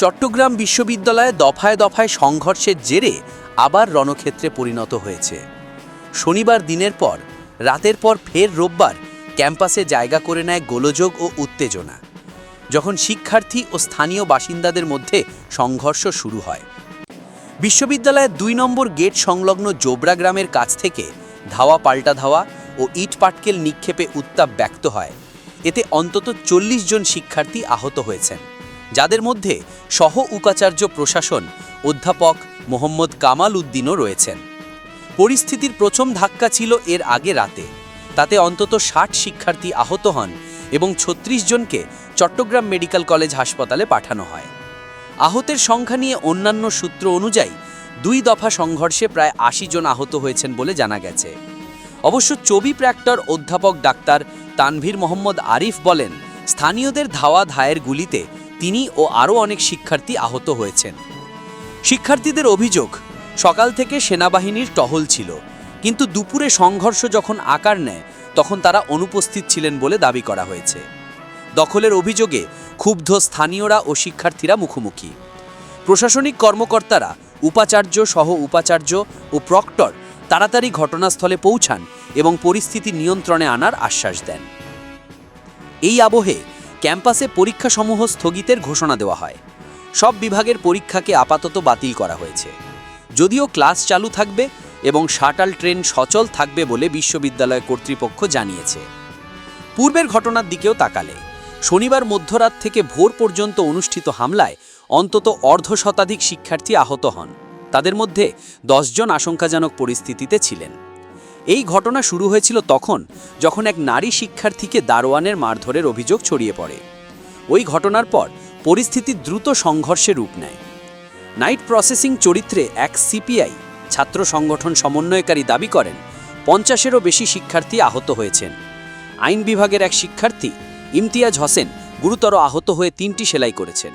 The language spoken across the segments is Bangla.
চট্টগ্রাম বিশ্ববিদ্যালয়ে দফায় দফায় সংঘর্ষের জেরে আবার রণক্ষেত্রে পরিণত হয়েছে। শনিবার দিনের পর, রাতের পর ফের রোববার ক্যাম্পাসে জায়গা করে নেয় গোলযোগ ও উত্তেজনা। যখন শিক্ষার্থী ও স্থানীয় বাসিন্দাদের মধ্যে সংঘর্ষ শুরু হয়। বিশ্ববিদ্যালয়ের দুই নম্বর গেট সংলগ্ন জোবরা গ্রামের কাছ থেকে ধাওয়া পাল্টা ধাওয়া ও ইট পাটকেল নিক্ষেপে উত্তাপ ব্যক্ত হয়। এতে অন্তত চল্লিশ জন শিক্ষার্থী আহত হয়েছেন। যাদের মধ্যে সহ উপাচার্য প্রশাসন অধ্যাপক মোহাম্মদ কামাল উদ্দিনও রয়েছেন। পরিস্থিতির প্রথম ধাক্কা ছিল এর আগে রাতে। তাতে অন্তত ষাট শিক্ষার্থী আহত হন এবং ছত্রিশ জনকে চট্টগ্রাম মেডিকেল কলেজ হাসপাতালে পাঠানো হয়। আহতের সংখ্যা নিয়ে অন্যান্য সূত্র অনুযায়ী দুই দফা সংঘর্ষে প্রায় আশি জন আহত হয়েছেন বলে জানা গেছে। অবশ্য চবি প্র্যাক্টর অধ্যাপক ডাক্তার তানভীর মোহাম্মদ আরিফ বলেন, স্থানীয়দের ধাওয়া ধায়ের গুলিতে তিনি ও আরও অনেক শিক্ষার্থী আহত হয়েছেন। শিক্ষার্থীদের অভিযোগ, সকাল থেকে সেনাবাহিনীর টহল ছিল, কিন্তু দুপুরে সংঘর্ষ যখন আকার নেয়, তখন তারা অনুপস্থিত ছিলেন বলে দাবি করা হয়েছে। দখলের অভিযোগে ক্ষুব্ধ স্থানীয়রা ও শিক্ষার্থীরা মুখোমুখি। প্রশাসনিক কর্মকর্তারা, উপাচার্য সহ উপাচার্য ও প্রক্টর তাড়াতাড়ি ঘটনাস্থলে পৌঁছান এবং পরিস্থিতি নিয়ন্ত্রণে আনার আশ্বাস দেন। এই আবহে ক্যাম্পাসে পরীক্ষাসমূহ স্থগিতের ঘোষণা দেওয়া হয়। সব বিভাগের পরীক্ষাকে আপাতত বাতিল করা হয়েছে। যদিও ক্লাস চালু থাকবে এবং শাটাল ট্রেন সচল থাকবে বলে বিশ্ববিদ্যালয় কর্তৃপক্ষ জানিয়েছে। পূর্বের ঘটনার দিকেও তাকালে, শনিবার মধ্যরাত থেকে ভোর পর্যন্ত অনুষ্ঠিত হামলায় অন্তত অর্ধ শতাধিক শিক্ষার্থী আহত হন। তাদের মধ্যে দশজন আশঙ্কাজনক পরিস্থিতিতে ছিলেন। এই ঘটনা শুরু হয়েছিল তখন, যখন এক নারী শিক্ষার্থীকে দারোয়ানের মারধরের অভিযোগ ছড়িয়ে পড়ে। ওই ঘটনার পর পরিস্থিতি দ্রুত সংঘর্ষে রূপ নেয়। নাইট প্রসেসিং চরিত্রে এক সিপিআই, ছাত্র সংগঠন সমন্বয়কারী দাবি করেন, পঞ্চাশেরও বেশি শিক্ষার্থী আহত হয়েছেন। আইন বিভাগের এক শিক্ষার্থী, ইমতিয়াজ হোসেন, গুরুতর আহত হয়ে তিনটি সেলাই করেছেন।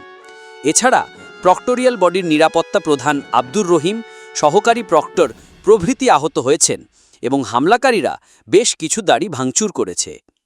এছাড়া প্রক্টোরিয়াল বডির নিরাপত্তা প্রধান আব্দুর রহিম, সহকারী প্রক্টর প্রভৃতি আহত হয়েছেন। এবং হামলাকারীরা বেশ কিছু দাড়ি ভাঙচুর করেছে।